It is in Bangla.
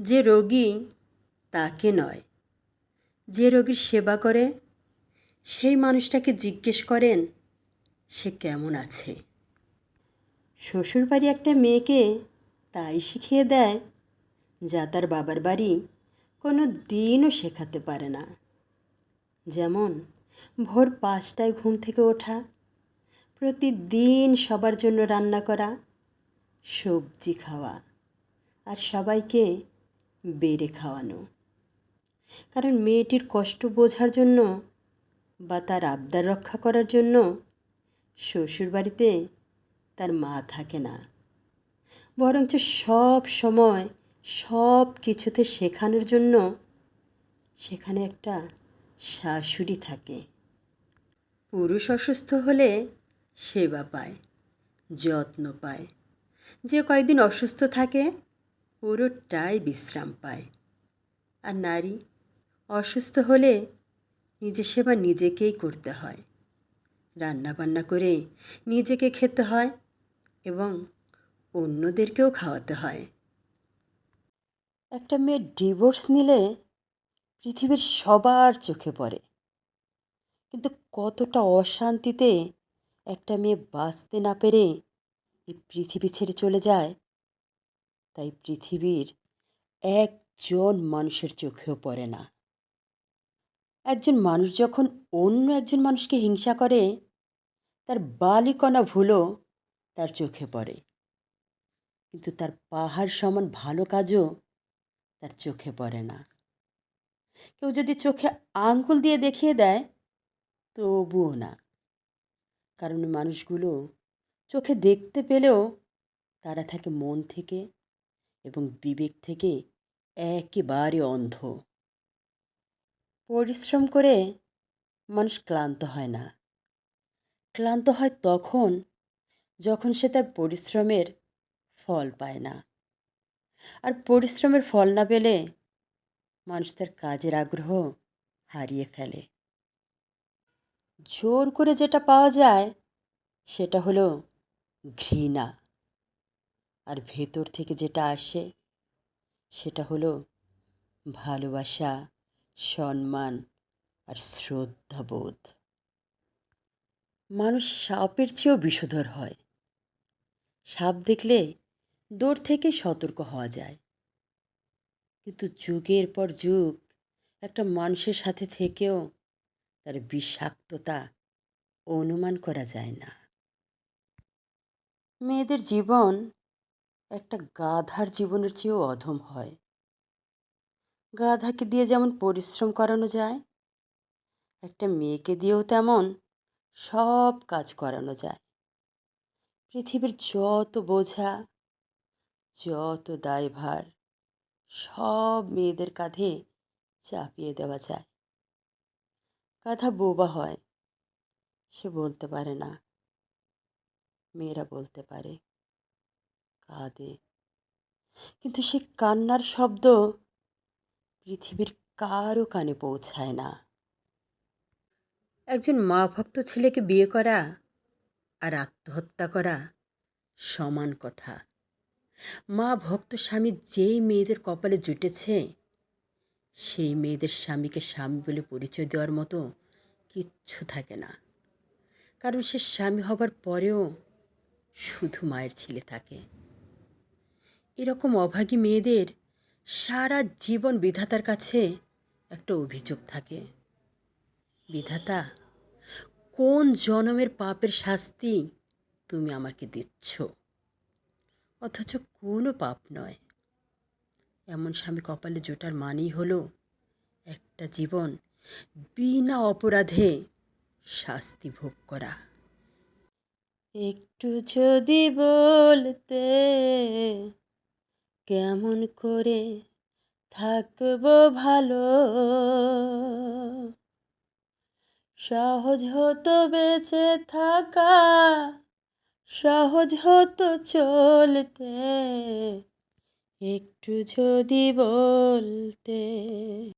যে রোগী তাকে নয়। যে রোগীর সেবা করে, সেই মানুষটাকে জিজ্ঞেস করেন, সে কেমন আছে? শ্বশুরবাড়ি একটা মেয়েকে তাই শিখিয়ে দেয়, যা তার বাবার বাড়ি কোনো দিনও শেখাতে পারে না। যেমন, ভোর পাঁচটায় ঘুম থেকে ওঠা, প্রতিদিন সবার জন্য রান্না করা, সবজি খাওয়া, আর সবাইকে বেড়ে খাওয়ানো। কারণ মেয়েটির কষ্ট বোঝার জন্য বা তার আবদার রক্ষা করার জন্য শ্বশুরবাড়িতে তার মা থাকে না। বরঞ্চ সব সময় সব কিছুতে শেখানোর জন্য সেখানে একটা শাশুড়ি থাকে। পুরুষ অসুস্থ হলে সেবা পায়, যত্ন পায়। যে কয়েকদিন অসুস্থ থাকে পুরোটাই বিশ্রাম পায়। আর নারী অসুস্থ হলে নিজের সেবা নিজেকেই করতে হয়। রান্না বান্না করে নিজেকে খেতে হয় এবং অন্যদেরকেও খাওয়াতে হয়। একটা মেয়ে ডিভোর্স নিলে পৃথিবীর সবার চোখে পড়ে। কিন্তু কতটা অশান্তিতে একটা মেয়ে বাঁচতে না পেরে এই পৃথিবী ছেড়ে চলে যায় তাই পৃথিবীর একজন মানুষের চোখেও পড়ে না। একজন মানুষ যখন অন্য একজন মানুষকে হিংসা করে, তার বালিকণা ভুলও তার চোখে পড়ে। কিন্তু তার পাহাড় সমান ভালো কাজও তার চোখে পড়ে না। কেউ যদি চোখে আঙ্গুল দিয়ে দেখিয়ে দেয়, তবুও না। কারণ মানুষগুলো চোখে দেখতে পেলেও তারা থাকে মন থেকে এবং বিবেক থেকে একেবারে অন্ধ। পরিশ্রম করে মানুষ ক্লান্ত হয় না। ক্লান্ত হয় তখন, যখন সে তার পরিশ্রমের ফল পায় না। আর পরিশ্রমের ফল না পেলে মানুষ তার কাজের আগ্রহ হারিয়ে ফেলে। জোর করে যেটা পাওয়া যায়, সেটা হলো ঘৃণা। আর ভেতর থেকে যেটা আসে, সেটা হলো ভালোবাসা, সম্মান আর শ্রদ্ধাবোধ। মানুষ সাপের চেয়েও বিষধর হয়। সাপ দেখলে দূর থেকে সতর্ক হওয়া যায়। কিন্তু যুগের পর যুগ, একটা মানুষের সাথে থেকেও তার বিষাক্ততা অনুমান করা যায় না। মেয়েদের জীবন একটা গাধার জীবনের চেয়েও অধম হয়। গাধাকে দিয়ে যেমন পরিশ্রম করানো যায়, একটা মেয়েকে দিয়েও তেমন সব কাজ করানো যায়। পৃথিবীর যত বোঝা, যত দায়ভার, সব মেয়েদের কাঁধে চাপিয়ে দেওয়া যায়। গাধা বোবা হয়, সে বলতে পারে না, মেয়েরা বলতে পারে। কাঁদে। কিন্তু সে কান্নার শব্দ পৃথিবীর কারও কানে পৌঁছায় না। একজন মা ভক্ত ছেলেকে বিয়ে করা আর আত্মহত্যা করা সমান কথা। মা ভক্ত স্বামী যেই মেয়েদের কপালে জুটেছে, সেই মেয়েদের স্বামীকে স্বামী বলে পরিচয় দেওয়ার মতো কিচ্ছু থাকে না। কারণ সে স্বামী হবার পরেও শুধু মায়ের ছেলে থাকে। এরকম অভাগী মেয়েদের সারা জীবন বিধাতার কাছে একটা অভিযোগ থাকে। বিধাতা, কোন জনমের পাপের শাস্তি তুমি আমাকে দিচ্ছ? অথচ কোনো পাপ নয়। এমন স্বামী কপালে জোটার মানেই হলো একটা জীবন বিনা অপরাধে শাস্তি ভোগ করা। একটু যদি বলতে কেমন করে থাকব ভালো? সহজ হতো বেঁচে থাকা সহজ হতো চলতে একটু যদি বলতে।